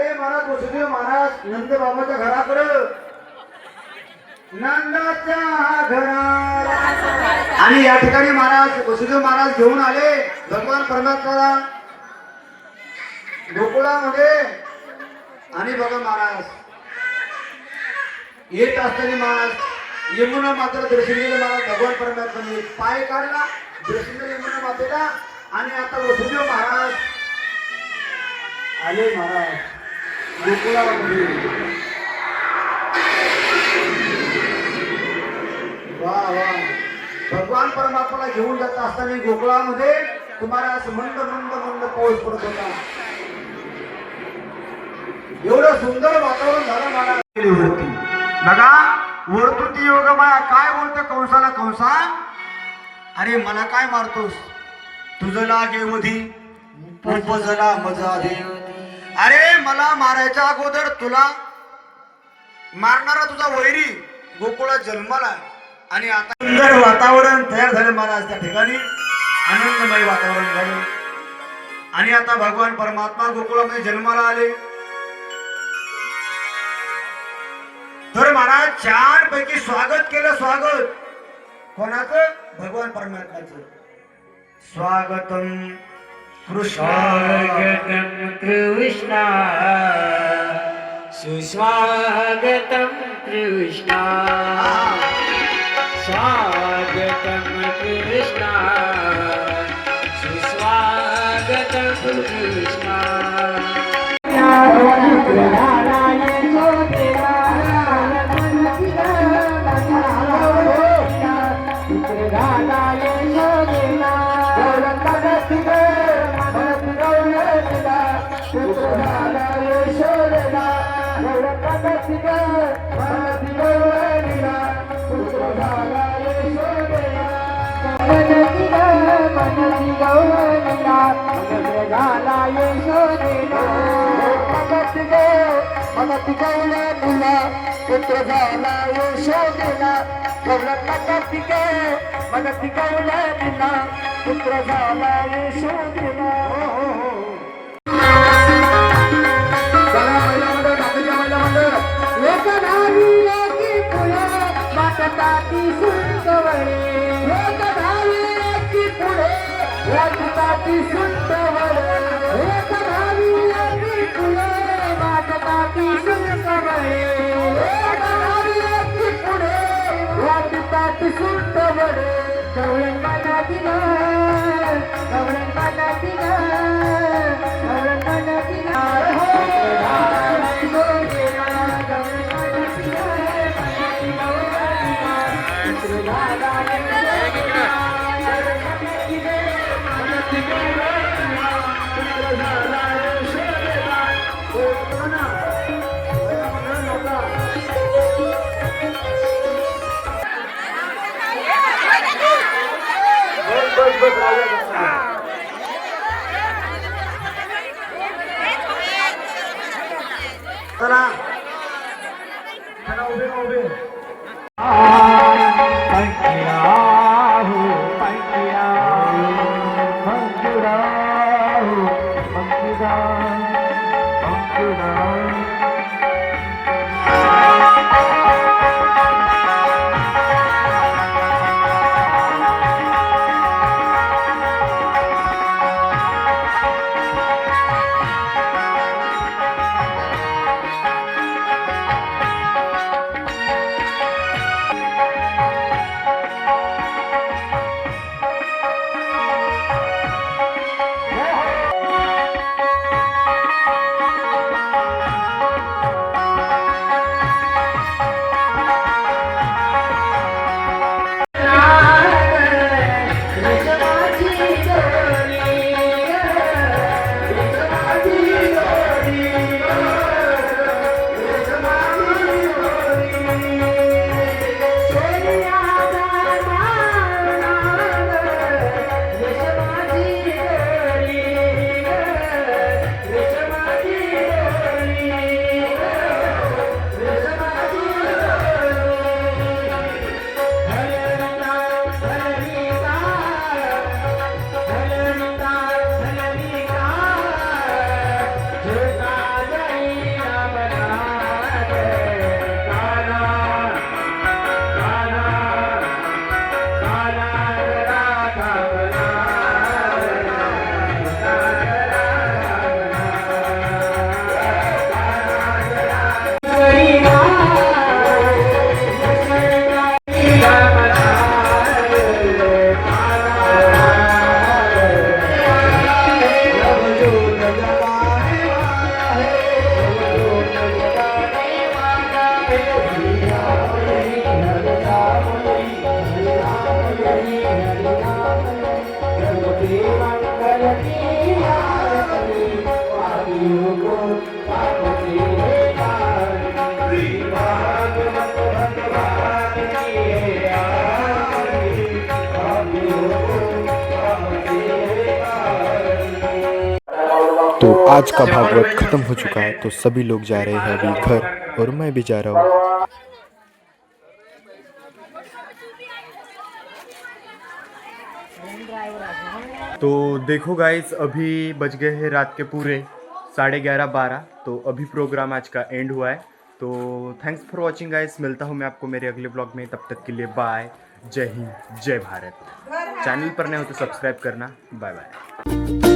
अरे महाराज वसुदेव महाराज नंद बाबाच्या घराकडे. नंदाच्या घरा आणि या ठिकाणी महाराज वसुदेव महाराज घेऊन आले. भगवान परमात्माला. गोकुळामध्ये. आणि बघा महाराज. येत असताना महाराज यमुना मात्र दर्शन दर्शनीला महाराज. भगवान परमात्माने पाय काढला दर्शन दर्शनीला यमुना मातेला. आणि आता वसुदेव महाराज आले महाराज. गोकुळामध्ये वा वा भगवान परमात्माला घेऊन जात असताना गोकुळामध्ये तुम्हाला असं मंद मंद मंद पाऊस पडत होता. एवढं सुंदर वातावरण झालं मला. वरती बघा वर्तुती योग माया काय बोलतो कंसाला कंसा? अरे मला काय मारतोस? तुझं लागे मधी. उपजला मजा देव. अरे मला मारायच्या अगोदर तुला मारणारा तुझा वैरी गोकुळात जन्माला आणि आता सुंदर वातावरण तयार झालं महाराज त्या ठिकाणी. आनंदमय वातावरण झालं. आणि आता भगवान परमात्मा गोकुळामध्ये जन्माला आले. तर महाराज छान पैकी स्वागत केलं स्वागत. कोणाचं? भगवान परमात्माचं स्वागतम. कृष्ण स्वागतं कृष्णा। सुस्वागतं कृष्णा स्वागतं कृष्णा। पुत्र झाला यशोदेला गौरंगाचा पिके मला पिकवला दिला पुत्र झाला यशोदेला चला सुंदवळे एक धावी एकी पुढे चला चला उभे राहा, तो आज का भागवत खत्म हो चुका है तो सभी लोग जा रहे हैं अभी घर, और मैं भी जा रहा हूँ। तो देखो गाइस अभी बज गए हैं रात के पूरे साढ़े ग्यारह बारह तो अभी प्रोग्राम आज का एंड हुआ है। तो थैंक्स फॉर वॉचिंग गाइस मिलता हूँ मैं आपको मेरे अगले ब्लॉग में तब तक के लिए बाय जय हिंद जय भारत। चैनल पर नए हो तो सब्सक्राइब करना। Bye bye